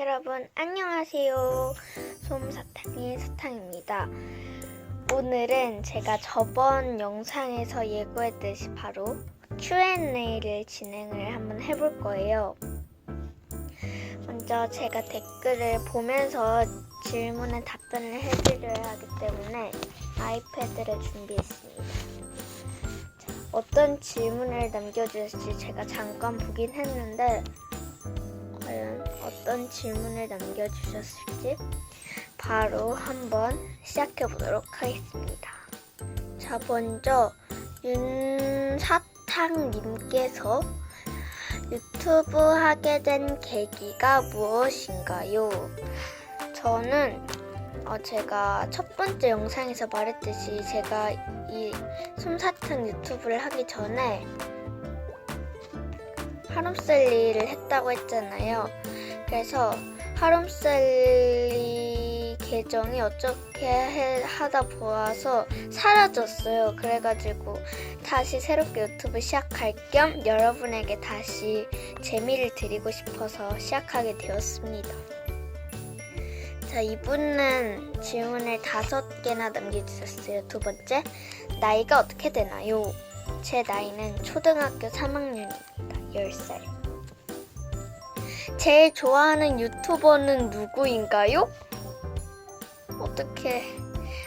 여러분 안녕하세요. 솜사탕의 사탕입니다. 오늘은 제가 저번 영상에서 예고했듯이 바로 Q&A를 진행을 한번 해볼 거예요. 먼저 제가 댓글을 보면서 질문에 답변을 해드려야 하기 때문에 아이패드를 준비했습니다. 자, 어떤 질문을 남겨주실지 제가 잠깐 보긴 했는데 과연 어떤 질문을 남겨주셨을지 바로 한번 시작해 보도록 하겠습니다. 자, 먼저 윤사탕님께서 유튜브 하게 된 계기가 무엇인가요? 저는 어, 제가 첫 번째 영상에서 말했듯이 제가 이 솜사탕 유튜브를 하기 전에 하룸셀리를 했다고 했잖아요. 그래서 하룸셀리 계정이 어떻게 해- 하다 보아서 사라졌어요. 그래가지고 다시 새롭게 유튜브 시작할 겸 여러분에게 다시 재미를 드리고 싶어서 시작하게 되었습니다. 자, 이분은 질문을 다섯 개나 남겨주셨어요. 두 번째, 나이가 어떻게 되나요? 제 나이는 초등학교 3학년입니다. 10살. 제일 좋아하는 유튜버는 누구인가요? 어떻게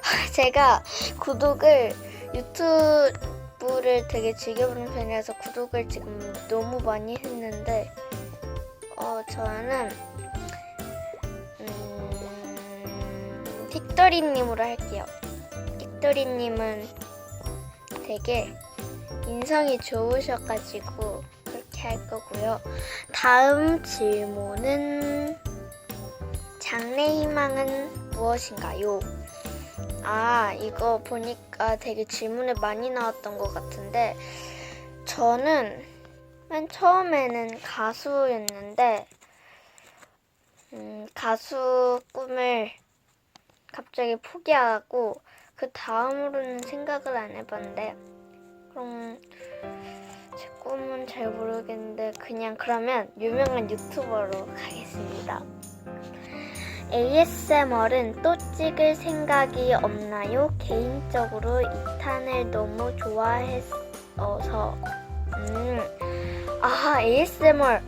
제가 구독을 유튜브를 되게 즐겨보는 편이라서 구독을 지금 너무 많이 했는데 어 저는 음, 틱더리님으로 할게요. 틱더리님은 되게 인성이 좋으셔가지고 할 거고요. 다음 질문은 장래 희망은 무엇인가요? 아, 이거 보니까 되게 질문에 많이 나왔던 것 같은데 저는 맨 처음에는 가수였는데 음, 가수 꿈을 갑자기 포기하고 그 다음으로는 생각을 안 해봤는데 그럼 제 꿈은 잘 모르겠는데 그냥 그러면 유명한 유튜버로 가겠습니다. ASMR은 또 찍을 생각이 없나요? 개인적으로 2탄을 너무 좋아했어서 음, 아 ASMR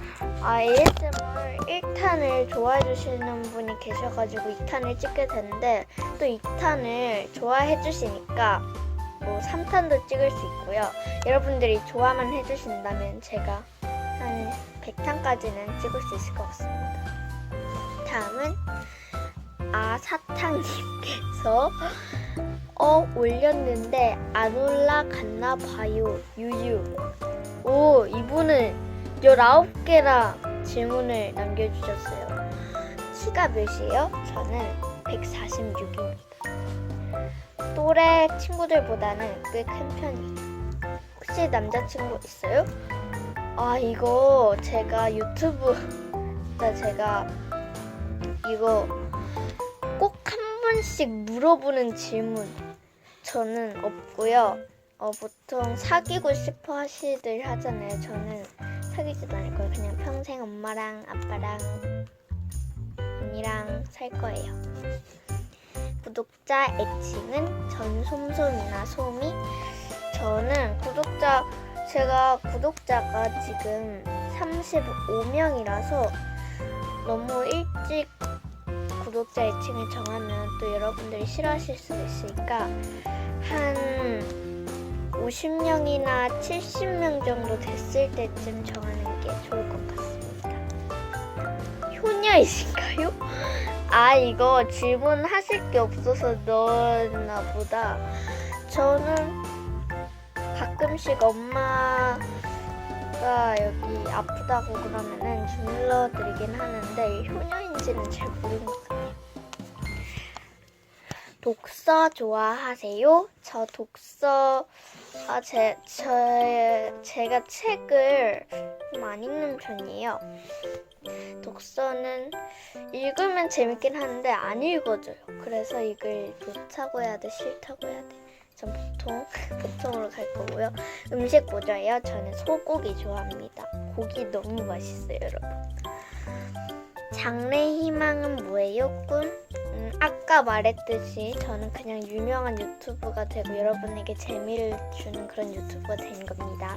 아 ASMR 1탄을 좋아해 주시는 분이 계셔가지고 2탄을 찍게 됐는데 또 2탄을 좋아해 주시니까 뭐 3탄도 찍을 수 있고요. 여러분들이 좋아만 해주신다면 제가 한 100탄까지는 찍을 수 있을 것 같습니다. 다음은 아사탕님께서 어 올렸는데 안 올라갔나 봐요. 유유. 오 이분은 19개나 질문을 남겨주셨어요. 키가 몇이에요? 저는 146입니다. 또래 친구들보다는 꽤 큰 편이에요. 혹시 남자친구 있어요? 아 이거 제가 유튜브 나 제가 이거 꼭 한 번씩 물어보는 질문 저는 없고요. 어, 보통 사귀고 싶어 하시들 하잖아요. 저는 사귀지도 않을 거예요. 그냥 평생 엄마랑 아빠랑 언니랑 살 거예요. 구독자 애칭은 전솜솜이나 솜이 저는 구독자 제가 구독자가 지금 35명이라서 너무 일찍 구독자 애칭을 정하면 또 여러분들이 싫어하실 수도 있으니까 한 50명이나 70명 정도 됐을 때쯤 정하는 게 좋을 것 같습니다. 효녀이신가요? 아 이거 질문하실 게 없어서 넣었나 보다. 저는 가끔씩 엄마가 여기 아프다고 그러면은 주물러 드리긴 하는데 효녀인지는 잘 모르는 것 같아요. 독서 좋아하세요? 저 독서 아, 제, 제, 제가 책을 많이 읽는 편이에요. 독서는 읽으면 재밌긴 한데 안 읽어져요. 그래서 이걸 좋다고 해야 돼, 싫다고 해야 돼. 전 보통 보통으로 갈 거고요. 음식 뭐 좋아해요? 저는 소고기 좋아합니다. 고기 너무 맛있어요, 여러분. 장래 희망은 뭐예요? 꿈? 음, 아까 말했듯이 저는 그냥 유명한 유튜브가 되고 여러분에게 재미를 주는 그런 유튜버가 되는 겁니다.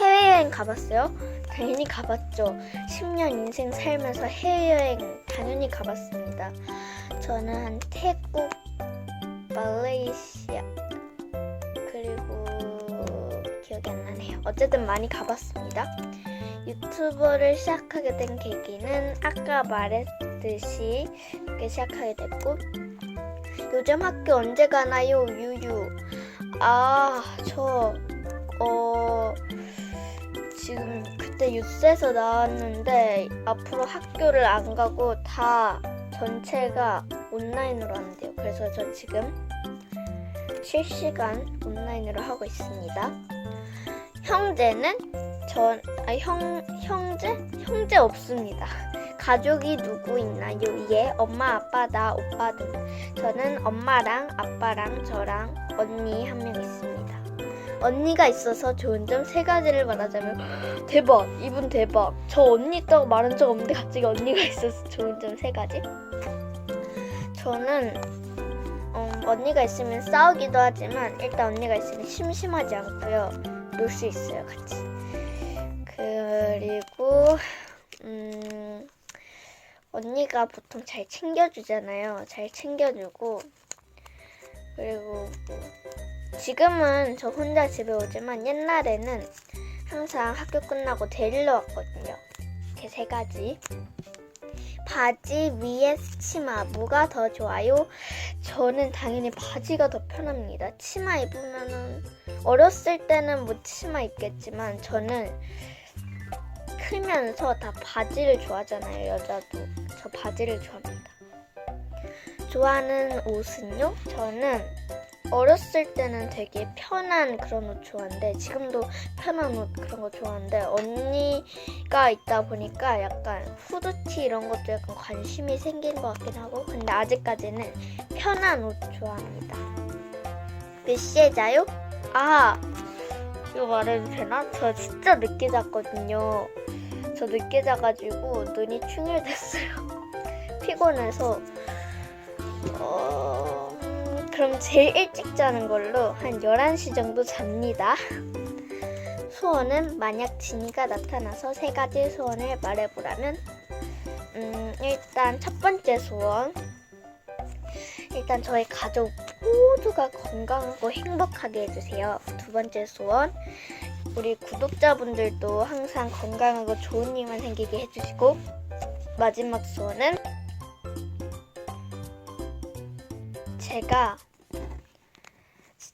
해외여행 가봤어요? 당연히 가봤죠. 10년 인생 살면서 해외여행 당연히 가봤습니다. 저는 한 태국, 말레이시아, 그리고 기억이 안 나네요. 어쨌든 많이 가봤습니다. 유튜버를 시작하게 된 계기는 아까 말했듯이 이렇게 시작하게 됐고 요즘 학교 언제 가나요 유유 아 저 어 지금 그때 뉴스에서 나왔는데 앞으로 학교를 안 가고 다 전체가 온라인으로 한대요 그래서 저 지금 실시간 온라인으로 하고 있습니다 형제는 전, 아, 형, 형제? 형제 없습니다. 가족이 누구 있나요? 예, 엄마, 아빠, 나, 오빠 등. 저는 엄마랑 아빠랑 저랑 언니 한 명 있습니다. 언니가 있어서 좋은 점 세 가지를 말하자면 대박! 이분 대박! 저 언니 있다고 말한 적 없는데 갑자기 언니가 있어서 좋은 점 세 가지? 저는 음, 언니가 있으면 싸우기도 하지만 일단 언니가 있으면 심심하지 않고요. 놀 수 있어요, 같이. 그리고 음, 언니가 보통 잘 챙겨주잖아요. 잘 챙겨주고 그리고 뭐 지금은 저 혼자 집에 오지만 옛날에는 항상 학교 끝나고 데리러 왔거든요. 이렇게 세 가지. 바지 위에 치마 뭐가 더 좋아요? 저는 당연히 바지가 더 편합니다. 치마 입으면은 어렸을 때는 뭐 치마 입겠지만 저는 크면서 다 바지를 좋아하잖아요. 여자도 저 바지를 좋아합니다. 좋아하는 옷은요? 저는 어렸을 때는 되게 편한 그런 옷 좋아하는데 지금도 편한 옷 그런 거 좋아하는데 언니가 있다 보니까 약간 후드티 이런 것도 약간 관심이 생긴 것 같긴 하고 근데 아직까지는 편한 옷 좋아합니다. 몇 시에 자요? 아 이거 말해도 되나? 저 진짜 늦게 잤거든요. 저 늦게 자가지고 눈이 충혈됐어요. 피곤해서 어... 음, 그럼 제일 일찍 자는 걸로 한 11시 정도 잡니다. 소원은 만약 진이가 나타나서 세 가지 소원을 말해보라면 음, 일단 첫 번째 소원 일단 저희 가족 모두가 건강하고 행복하게 해주세요. 두 번째 소원 우리 구독자분들도 항상 건강하고 좋은 일만 생기게 해주시고 마지막 소원은 제가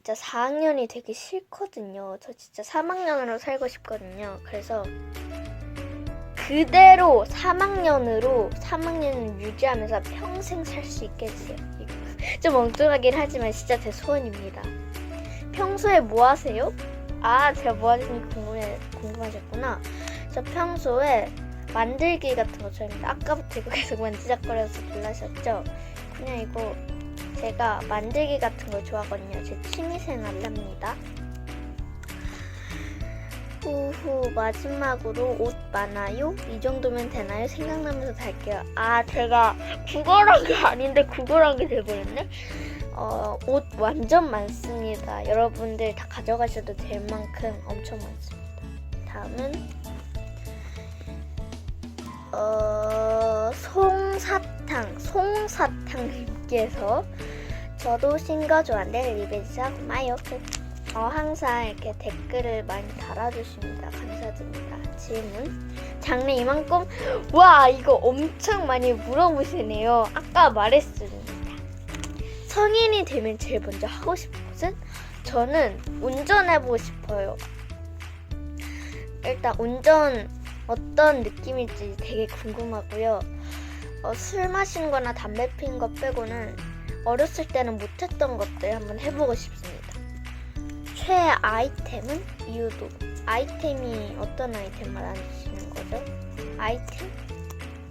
진짜 4학년이 되기 싫거든요. 저 진짜 3학년으로 살고 싶거든요. 그래서 그대로 3학년으로 3학년을 유지하면서 평생 살 수 있게. 이거 좀 엉뚱하긴 하지만 진짜 제 소원입니다. 평소에 뭐 하세요? 아, 제가 뭐 하시는지 궁금해, 궁금하셨구나. 저 평소에 만들기 같은 거 좋아합니다. 아까부터 이거 계속 만지작거려서 놀라셨죠? 그냥 이거 제가 만들기 같은 걸 좋아하거든요. 제 취미생활랍니다. 후후 마지막으로 옷 많아요? 이 정도면 되나요? 생각나면서 달게요. 아 제가 국어란 게 아닌데 국어란 게 돼버렸네. 어, 옷 완전 많습니다. 여러분들 다 가져가셔도 될 만큼 엄청 많습니다. 다음은 어, 송사탕, 송사탕님께서 저도 싱거 좋아하는데 리베지사 고마요. 어, 항상 이렇게 댓글을 많이 달아주십니다. 감사드립니다. 질문. 장래 이만큼? 와, 이거 엄청 많이 물어보시네요. 아까 말했습니다. 성인이 되면 제일 먼저 하고 싶은 것은? 저는 운전해보고 싶어요. 일단 운전 어떤 느낌일지 되게 궁금하고요. 어, 술 마신 거나 담배 피는 거 빼고는 어렸을 때는 못했던 것들 한번 해보고 싶습니다. 최애 아이템은 이유도. 아이템이 어떤 아이템 말하시는 거죠? 아이템?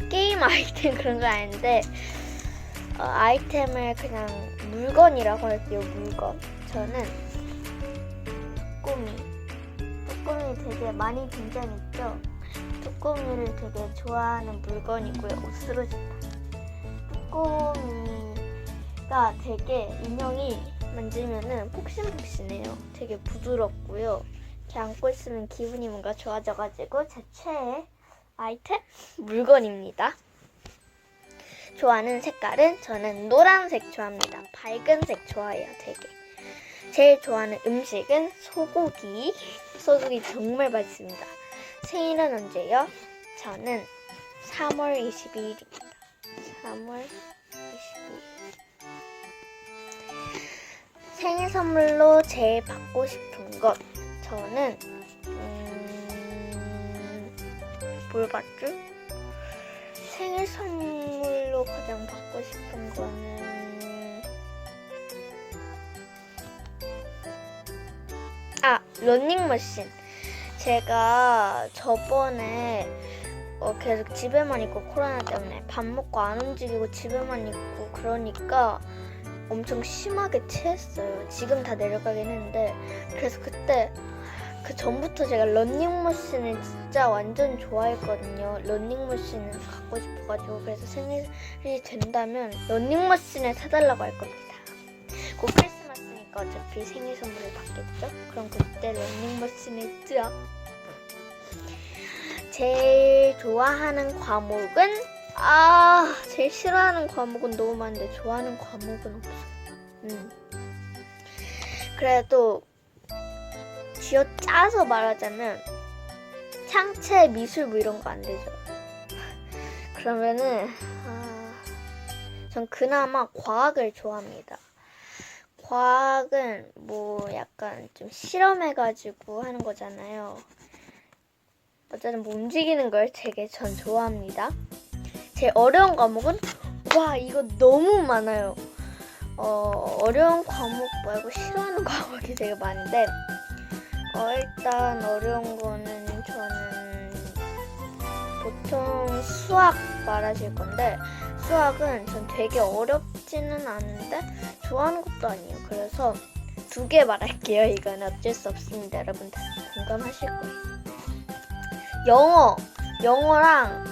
게임 아이템 그런 거 아닌데 어, 아이템을 그냥 물건이라고 할게요. 물건. 저는 꿈이 꿈이 되게 많이 등장했죠. 뚜꼬미를 되게 좋아하는 물건이고요. 옷으로 뚜꼬미가 되게 인형이 만지면은 폭신폭신해요. 되게 부드럽고요. 이렇게 안고 있으면 기분이 뭔가 좋아져가지고 제 최애 아이템 물건입니다. 좋아하는 색깔은 저는 노란색 좋아합니다. 밝은 색 좋아해요, 되게. 제일 좋아하는 음식은 소고기. 소고기 정말 맛있습니다. 생일은 언제요? 저는 3월 22일입니다. 3월 22일. 생일 선물로 제일 받고 싶은 것. 저는, 음, 뭘 받지? 생일 선물로 가장 받고 싶은 거는, 아, 러닝머신. 제가 저번에 어, 계속 집에만 있고 코로나 때문에 밥 먹고 안 움직이고 집에만 있고 그러니까 엄청 심하게 체했어요. 지금 다 내려가긴 했는데 그래서 그때 그 전부터 제가 런닝머신을 진짜 완전 좋아했거든요. 런닝머신을 갖고 싶어가지고 그래서 생일이 된다면 런닝머신을 사달라고 할 겁니다. 곧 크리스마스니까 어차피 생일 선물을 받겠죠? 그럼 그때 런닝머신을 뜨어 제일 좋아하는 과목은 아 제일 싫어하는 과목은 너무 많은데 좋아하는 과목은 없어. 음. 그래도 쥐어 짜서 말하자면 창체 미술 뭐 이런 거 안 되죠. 그러면은 아, 전 그나마 과학을 좋아합니다. 과학은 뭐 약간 좀 실험해가지고 하는 거잖아요. 어쨌든 뭐 움직이는 걸 되게 전 좋아합니다. 제 어려운 과목은 와 이거 너무 많아요. 어, 어려운 과목 말고 싫어하는 과목이 되게 많은데 어, 일단 어려운 거는 저는 보통 수학 말하실 건데 수학은 전 되게 어렵지는 않은데 좋아하는 것도 아니에요. 그래서 두 개 말할게요. 이건 어쩔 수 없습니다. 여러분 다 공감하실 거예요. 영어, 영어랑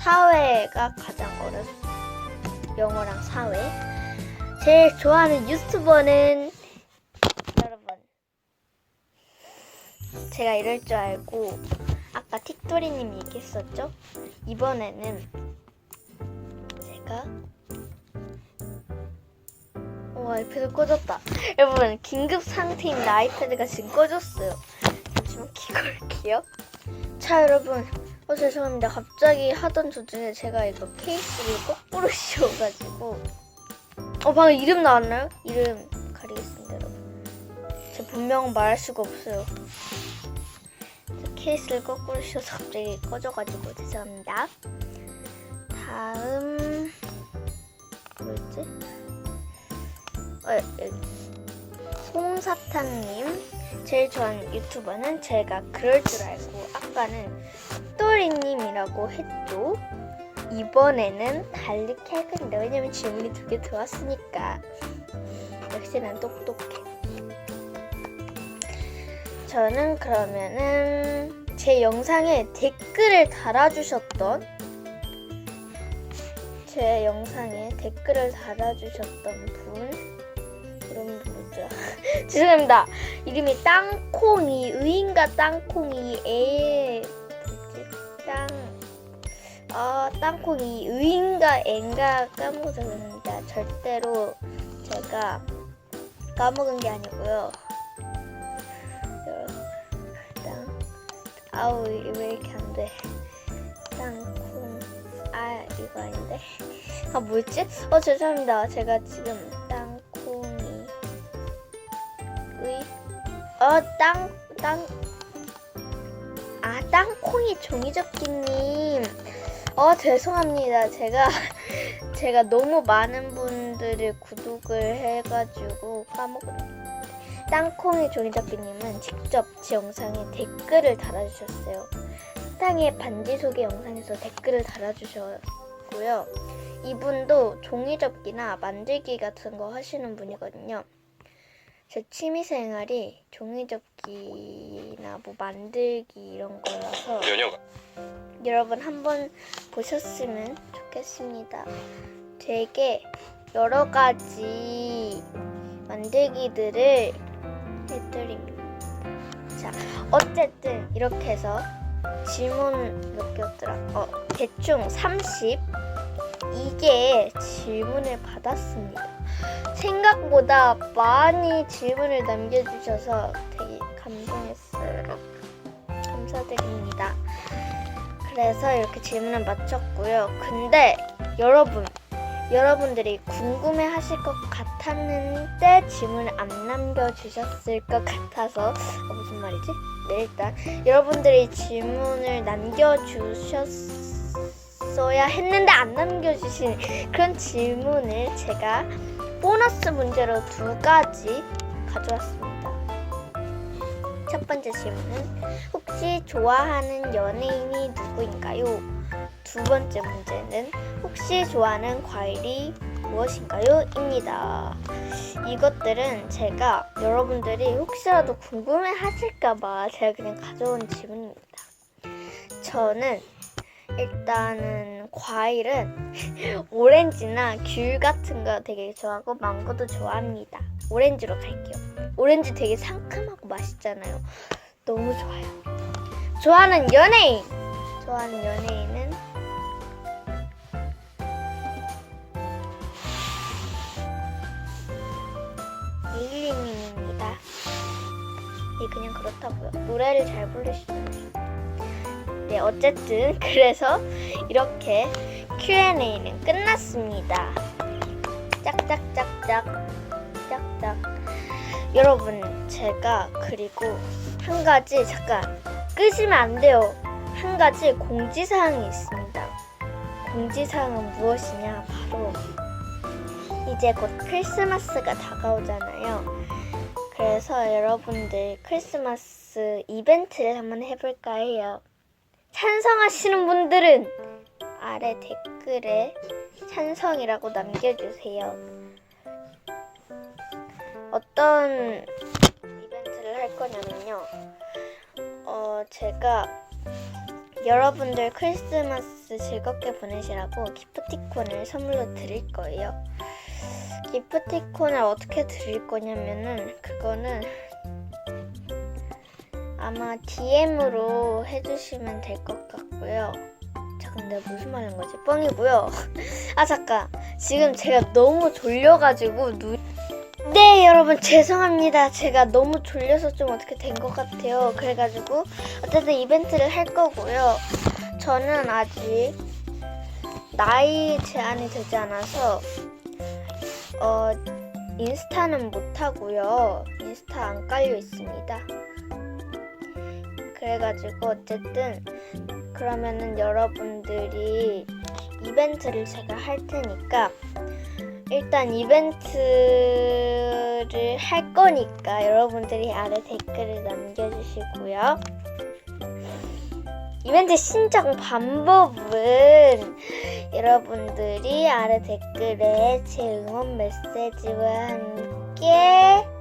사회가 가장 어렵. 영어랑 사회. 제일 좋아하는 유튜버는 여러분. 제가 이럴 줄 알고 아까 틱토리님 얘기했었죠? 이번에는 제가 와 아이패드 꺼졌다. 여러분 긴급 상태입니다. 아이패드가 지금 꺼졌어요. 잠시만 올게요. 자 여러분. 어 죄송합니다. 갑자기 하던 도중에 제가 이거 케이스를 거꾸로 씌워가지고. 어 방금 이름 나왔나요? 이름 가리겠습니다 여러분. 제 본명은 말할 수가 없어요. 저 케이스를 거꾸로 씌워서 갑자기 꺼져가지고 죄송합니다. 다음 뭐였지? 어 여기 송사탕님 제일 좋아하는 유튜버는 제가 그럴 줄 알고 아까는 또리님이라고 했죠. 이번에는 달리기 할 건데 왜냐면 질문이 두 개 들어왔으니까 역시 난 똑똑해. 저는 그러면은 제 영상에 댓글을 달아주셨던 제 영상에 댓글을 달아주셨던 분 이름 뭐죠? 죄송합니다. 이름이 땅콩이 의인가 땅콩이 애 뭐지? 땅 아, 땅콩이 의인가 앤가 까먹었습니다. 절대로 제가 까먹은 게 아니고요. 땅 아우 왜 이렇게 안 돼? 땅콩 아 이거 아닌데? 아 뭐였지? 어 죄송합니다. 제가 지금 의, 어, 땅, 땅, 아, 땅콩이 종이접기님. 어, 죄송합니다. 제가, 제가 너무 많은 분들을 구독을 해가지고 까먹었네요. 땅콩이 종이접기님은 직접 제 영상에 댓글을 달아주셨어요. 사탕의 반지 소개 영상에서 댓글을 달아주셨고요. 이분도 종이접기나 만들기 같은 거 하시는 분이거든요. 제 취미 생활이 종이접기나 뭐 만들기 이런 거라서 면역 여러분 한번 보셨으면 좋겠습니다. 되게 여러 가지 만들기들을 해드립니다. 자, 어쨌든 이렇게 해서 질문 몇 개였더라? 어, 대충 30 이게 질문을 받았습니다. 생각보다 많이 질문을 남겨주셔서 되게 감동했어요. 감사드립니다. 그래서 이렇게 질문을 마쳤고요. 근데 여러분, 여러분들이 궁금해 하실 것 같았는데 질문을 안 남겨주셨을 것 같아서 어, 무슨 말이지? 네, 일단 여러분들이 질문을 남겨주셨어야 했는데 안 남겨주신 그런 질문을 제가 보너스 문제로 두 가지 가져왔습니다. 첫 번째 질문은 혹시 좋아하는 연예인이 누구인가요? 두 번째 문제는 혹시 좋아하는 과일이 무엇인가요? 입니다. 이것들은 제가 여러분들이 혹시라도 궁금해 하실까봐 제가 그냥 가져온 질문입니다. 저는 일단은 과일은 오렌지나 귤 같은 거 되게 좋아하고 망고도 좋아합니다. 오렌지로 갈게요. 오렌지 되게 상큼하고 맛있잖아요. 너무 좋아요. 좋아하는 연예인. 좋아하는 연예인은 릴리님입니다. 이 그냥 그렇다고요. 노래를 잘 부르시잖아요. 네, 어쨌든 그래서 이렇게 Q&A는 끝났습니다. 짝짝짝짝 짝짝. 여러분 제가 그리고 한 가지 잠깐 끄시면 안 돼요. 한 가지 공지사항이 있습니다. 공지사항은 무엇이냐? 바로 이제 곧 크리스마스가 다가오잖아요. 그래서 여러분들 크리스마스 이벤트를 한번 해볼까 해요. 찬성하시는 분들은 아래 댓글에 찬성이라고 남겨주세요. 어떤 이벤트를 할 거냐면요. 어, 제가 여러분들 크리스마스 즐겁게 보내시라고 기프티콘을 선물로 드릴 거예요. 기프티콘을 어떻게 드릴 거냐면은 그거는 아마 DM으로 해주시면 될 것 같고요. 잠깐 내가 무슨 말 하는 거지? 뻥이고요. 아 잠깐 지금 제가 너무 졸려가지고 눈 네, 여러분 죄송합니다. 제가 너무 졸려서 좀 어떻게 된 것 같아요. 그래가지고 어쨌든 이벤트를 할 거고요. 저는 아직 나이 제한이 되지 않아서 어 인스타는 못 하고요. 인스타 안 깔려 있습니다. 그래가지고 어쨌든 그러면은 여러분들이 이벤트를 제가 할 테니까 일단 이벤트를 할 거니까 여러분들이 아래 댓글을 남겨주시고요. 이벤트 신청 방법은 여러분들이 아래 댓글에 제 응원 메시지와 함께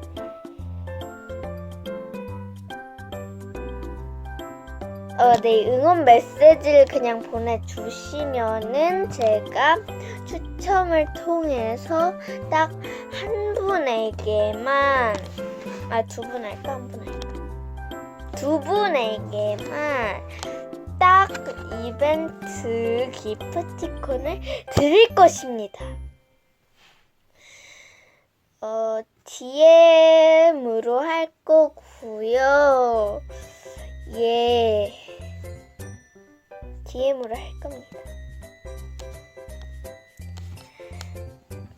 어, 네, 응원 메시지를 그냥 보내주시면은 제가 추첨을 통해서 딱 한 분에게만, 아, 두 분 할까? 한 분 할까? 두 분에게만 딱 이벤트 기프티콘을 드릴 것입니다. 어, DM으로 할 거고요. 예. DM으로 할 겁니다.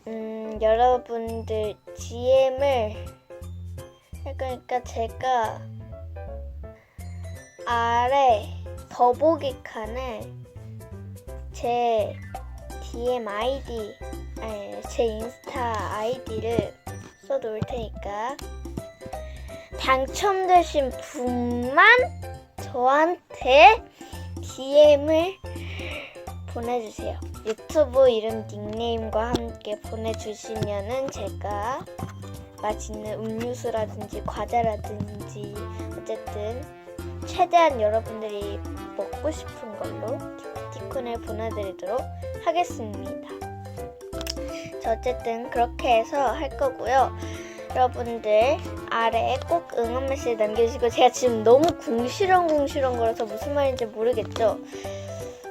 음, 여러분들 DM을 할 거니까 제가 아래 더보기 칸에 제 DM 아이디, 아니, 제 인스타 아이디를 써놓을 테니까 당첨되신 분만 저한테 DM을 보내주세요. 유튜브 이름 닉네임과 함께 보내주시면은 제가 맛있는 음료수라든지 과자라든지 어쨌든 최대한 여러분들이 먹고 싶은 걸로 기프티콘을 보내드리도록 하겠습니다. 자, 어쨌든 그렇게 해서 할 거고요. 여러분들 아래에 꼭 응원 메시지 남겨주시고 제가 지금 너무 궁시렁궁시렁 거려서 무슨 말인지 모르겠죠.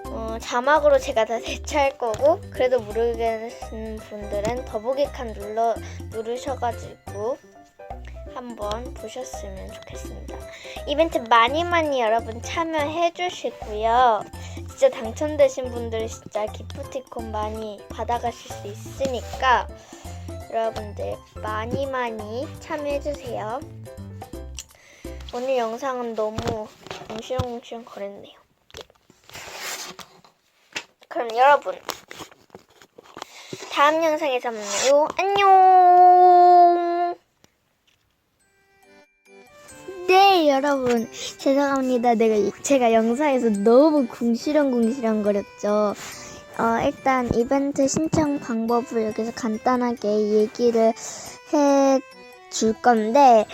어, 자막으로 제가 다 대체할 거고 그래도 모르겠는 분들은 더보기 칸 눌러 누르셔가지고 한번 보셨으면 좋겠습니다. 이벤트 많이 많이 여러분 참여해 주시고요. 진짜 당첨되신 분들 진짜 기프티콘 많이 받아가실 수 있으니까 여러분들 많이 많이 참여해 주세요. 오늘 영상은 너무 뭉실뭉실 거렸네요. 그럼 여러분 다음 영상에서 만나요. 안녕. 네 여러분 죄송합니다. 내가 제가 영상에서 너무 궁시렁궁시렁 거렸죠. 어, 일단 이벤트 신청 방법을 여기서 간단하게 얘기를 해 줄 건데,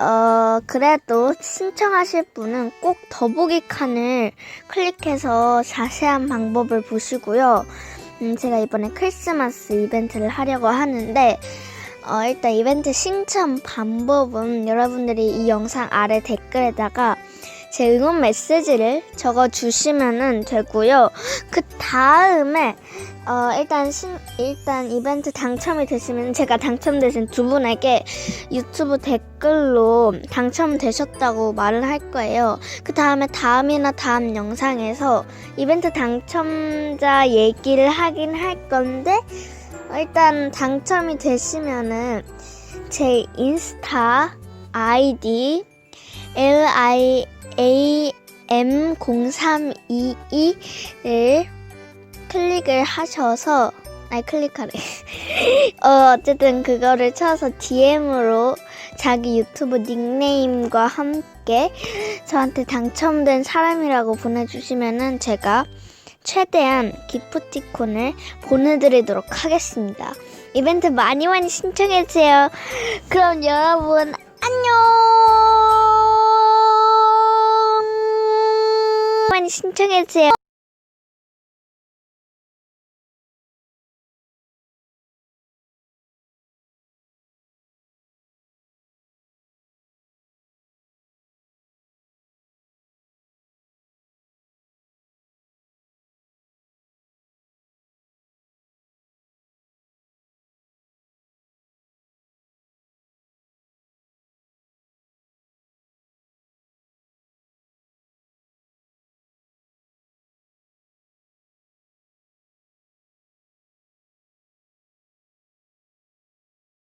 어, 그래도 신청하실 분은 꼭 더보기 칸을 클릭해서 자세한 방법을 보시고요. 음, 제가 이번에 크리스마스 이벤트를 하려고 하는데, 어, 일단 이벤트 신청 방법은 여러분들이 이 영상 아래 댓글에다가 제 응원 메시지를 적어 주시면은 되고요. 그 다음에 어, 일단 신, 일단 이벤트 당첨이 되시면 제가 당첨되신 두 분에게 유튜브 댓글로 당첨되셨다고 말을 할 거예요. 그 다음에 다음이나 다음 영상에서 이벤트 당첨자 얘기를 하긴 할 건데 어, 일단 당첨이 되시면은 제 인스타 아이디 L I A M 0322를 클릭을 하셔서 아니 클릭하래. 어 어쨌든 그거를 쳐서 DM으로 자기 유튜브 닉네임과 함께 저한테 당첨된 사람이라고 보내주시면은 제가 최대한 기프티콘을 보내드리도록 하겠습니다. 이벤트 많이 많이 신청해주세요. 그럼 여러분 많이 신청해주세요.